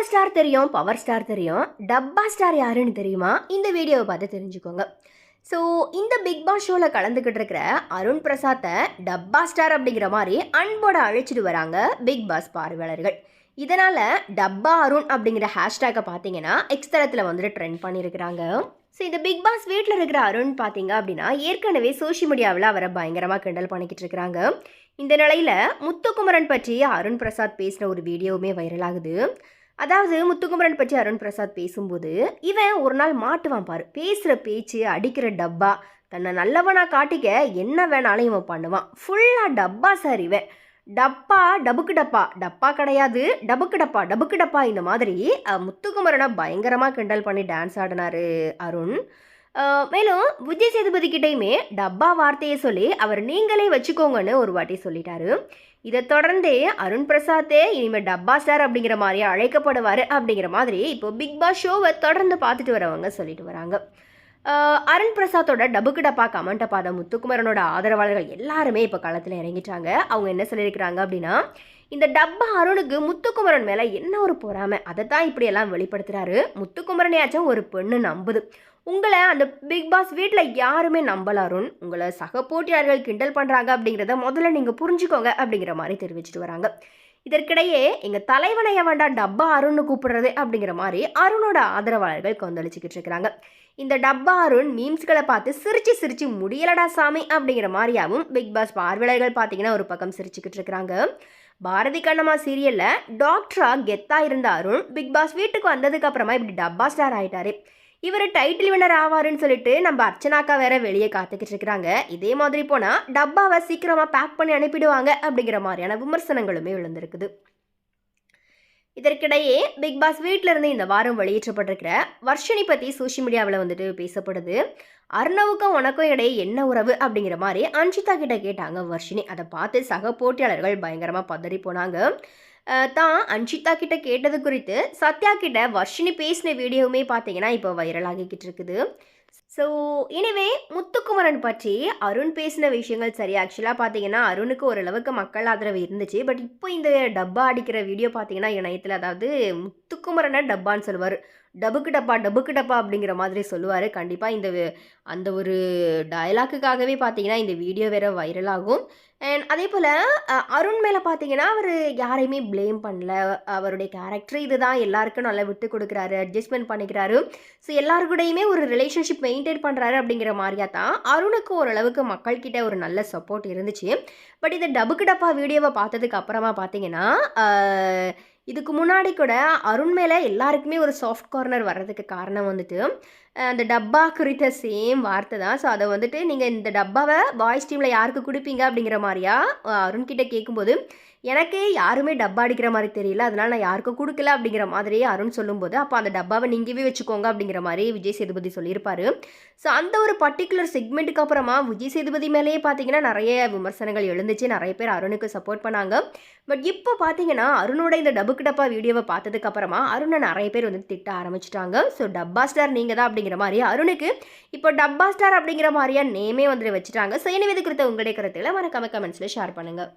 Super star தெரியும் power star தெரியும். டப்பா ஸ்டார் யாருன்னு தெரியுமா? இந்த வீடியோவை பார்த்து தெரிஞ்சுக்கோங்க. ஸோ இந்த பிக் பாஸ் ஷோவில் கலந்துக்கிட்டு இருக்கிற அருண் பிரசாத்தை டப்பா ஸ்டார் அப்படிங்கிற மாதிரி அன்போட அழைச்சிட்டு வராங்க பிக் பாஸ் பார்வையாளர்கள். இதனால் டப்பா அருண் அப்படிங்கிற ஹேஷ்டேக்கை பார்த்தீங்கன்னா எக்ஸ்தரத்தில் வந்துட்டு ட்ரெண்ட் பண்ணியிருக்கிறாங்க. ஸோ இந்த பிக் பாஸ் வீட்டில் இருக்கிற அருண் பார்த்தீங்க அப்படின்னா ஏற்கனவே சோஷியல் மீடியாவில் அவரை பயங்கரமாக கிண்டல் பண்ணிக்கிட்டு இருக்கிறாங்க. இந்த நிலையில் முத்துக்குமரன் பற்றி அருண் பிரசாத் பேசின ஒரு வீடியோவுமே வைரல் ஆகுது. அதாவது முத்துக்குமரன் பற்றி அருண் பிரசாத் பேசும்போது இவன் ஒரு நாள் மாட்டுவான் பாரு. பேசுகிற பேச்சு அடிக்கிற டப்பா தன்னை நல்லவனாக காட்டிக்க என்ன வேணாலும் இவன் பண்ணுவான். ஃபுல்லாக டப்பா சார் இவன். டப்பா டபுக்கு டப்பா. டப்பா கிடையாது டபுக்கு டப்பா டபுக்கு டப்பா இந்த மாதிரி முத்துக்குமரனை பயங்கரமாக கிண்டல் பண்ணி டான்ஸ் ஆடினாரு அருண். மேலும் விஜய் சேதுபதி கிட்டேயுமே டப்பா வார்த்தையை சொல்லி அவர் நீங்களே வச்சுக்கோங்கன்னு ஒரு வாட்டி சொல்லிட்டாரு. இதை தொடர்ந்து அருண் பிரசாத்தே இனிமேல் டப்பா சார் அப்படிங்கிற மாதிரி அழைக்கப்படுவார் அப்படிங்கிற மாதிரி இப்போ பிக் பாஸ் ஷோவை தொடர்ந்து பார்த்துட்டு வரவங்க சொல்லிட்டு வராங்க. அருண் பிரசாத்தோட டபுக்கு டப்பா கமெண்ட்டை பார்த்த முத்துக்குமரனோட ஆதரவாளர்கள் எல்லாருமே இப்போ களத்தில் இறங்கிட்டாங்க. அவங்க என்ன சொல்லியிருக்கிறாங்க அப்படின்னா இந்த டப்பா அருணுக்கு முத்துக்குமரன் மேலே என்ன ஒரு பொறாமை? அதை தான் இப்படியெல்லாம் வெளிப்படுத்துகிறாரு முத்துக்குமரனையாச்சும் ஒரு பெண்ணு நம்புது. உங்களை அந்த பிக் பாஸ் வீட்டில் யாருமே நம்பல அருண். உங்களை சக போட்டியாளர்கள் கிண்டல் பண்ணுறாங்க அப்படிங்கிறத முதல்ல நீங்கள் புரிஞ்சுக்கோங்க அப்படிங்கிற மாதிரி தெரிவிச்சிட்டு வராங்க. இதற்கிடையே எங்கள் தலைவனை வேண்டாம் டப்பா அருண்னு கூப்பிடுறது அப்படிங்கிற மாதிரி அருணோட ஆதரவாளர்கள் கொந்தளிச்சுக்கிட்டு இருக்கிறாங்க. இந்த டப்பா அருண் மீம்ஸ்களை பார்த்து சிரிச்சு சிரிச்சு முடியலடா சாமி அப்படிங்கிற மாதிரியாவும் பிக் பாஸ் பார்வையாளர்கள் பார்த்தீங்கன்னா ஒரு பக்கம் சிரிச்சுக்கிட்டு இருக்கிறாங்க. பாரதி கண்ணம்மா சீரியலில் டாக்டராக கெத்தாக இருந்த அருண் பிக் பாஸ் வீட்டுக்கு வந்ததுக்கு அப்புறமா இப்படி டப்பா ஸ்டார் ஆயிட்டாரு. இவர் டைட்டில் வினர் ஆவாருன்னு சொல்லிட்டு நம்ம அர்ச்சனாக்கா வேற வெளியே காத்துக்கிட்டு இருக்கிறாங்க. இதே மாதிரி போனா டப்பாவை சீக்கிரமா பேக் பண்ணி அனுப்பிடுவாங்க அப்படிங்கிற மாதிரியான விமர்சனங்களுமே விழுந்திருக்குது. இதற்கிடையே பிக் பாஸ் வீட்டில இருந்து இந்த வாரம் வெளியேற்றப்பட்டிருக்கிற வர்ஷினி பத்தி சோஷியல் மீடியாவில் வந்துட்டு பேசப்படுது. அர்ணவுக்கும் உனக்கும் இடையே என்ன உறவு அப்படிங்கிற மாதிரி அன்ஷிதா கிட்ட கேட்டாங்க வர்ஷினி. அதை பார்த்து சக போட்டியாளர்கள் பயங்கரமா பதறி போனாங்க. தான் அன்ஷிதா கிட்ட கேட்டது குறித்து சத்யா கிட்ட வர்ஷினி பேசின வீடியோவுமே பார்த்தீங்கன்னா இப்போ வைரல் ஆகிக்கிட்டு இருக்குது. ஸோ எனவே முத்துக்குமரன் பற்றி அருண் பேசின விஷயங்கள் சரி. ஆக்சுவலாக பார்த்தீங்கன்னா அருணுக்கு ஓரளவுக்கு மக்கள் ஆதரவு இருந்துச்சு. பட் இப்போ இந்த டப்பா அடிக்கிற வீடியோ பார்த்தீங்கன்னா இணையத்தில் அதாவது முத்துக்குமரனை டப்பான்னு சொல்லுவார். டபுக்கு டப்பா டபுக்கு டப்பா அப்படிங்கிற மாதிரி சொல்லுவார். கண்டிப்பாக இந்த அந்த ஒரு டயலாக்குக்காகவே பார்த்தீங்கன்னா இந்த வீடியோ வேறு வைரல் ஆகும் அண்ட் அதே போல் அருண் மேலே பார்த்தீங்கன்னா அவர் யாரையுமே ப்ளேம் பண்ணல. அவருடைய கேரக்டர் இதுதான் எல்லாருக்கும் நல்லா விட்டு கொடுக்குறாரு அட்ஜஸ்ட்மெண்ட் பண்ணிக்கிறாரு. ஸோ எல்லாருக்கூடையுமே ஒரு ரிலேஷன்ஷிப் மெயின்டைன் பண்ணுறாரு அப்படிங்கிற மாதிரியா தான் அருணுக்கு ஓரளவுக்கு மக்கள்கிட்ட ஒரு நல்ல சப்போர்ட் இருந்துச்சு. பட் இந்த டபுக்கு டப்பா வீடியோவை பார்த்ததுக்கு அப்புறமா பார்த்தீங்கன்னா இதுக்கு முன்னாடி கூட அருண் மேலே எல்லாருக்குமே ஒரு சாஃப்ட் கார்னர் வர்றதுக்கு காரணம் வந்துட்டு அந்த டப்பா குறித்த சேம் வார்த்தை தான். ஸோ அதை வந்துட்டு நீங்கள் இந்த டப்பாவை பாய்ஸ் டீமில் யாருக்கு கொடுப்பீங்க அப்படிங்கிற மாதிரியா? அருண்கிட்ட கேட்கும்போது எனக்கே யாருமே டப்பா அடிக்கிற மாதிரி தெரியல. அதனால நான் யாருக்கும் கொடுக்கல. அப்படிங்கிற மாதிரியே அருண் சொல்லும்போது அப்போ அந்த டப்பாவை நீங்கவே வச்சுக்கோங்க அப்படிங்கிற மாதிரி விஜய் சேதுபதி சொல்லியிருப்பாரு. ஸோ அந்த ஒரு பர்டிகுலர் செக்மெண்ட்டுக்கு அப்புறமா விஜய் சேதுபதி மேலேயே பார்த்தீங்கன்னா நிறைய விமர்சனங்கள் எழுந்துச்சு. நிறைய பேர் அருணுக்கு சப்போர்ட் பண்ணாங்க. பட் இப்போ பார்த்தீங்கன்னா அருணோட இந்த டபுக்கு டப்பா வீடியோவை பார்த்ததுக்கப்புறமா அருணை நிறைய பேர் வந்து திட்ட ஆரம்பிச்சிட்டாங்க. ஸோ டப்பா ஸ்டார் நீங்கள் தான் அப்படிங்கிற மாதிரி அருணுக்கு இப்போ டப்பா ஸ்டார் அப்படிங்கிற மாதிரியா நேமே வந்துட்டு வச்சுட்டாங்க. ஸோ எனவே இது குறித்த உங்களுடைய கருத்துக்களை மறக்காம கமெண்ட்ஸில் ஷேர் பண்ணுங்கள்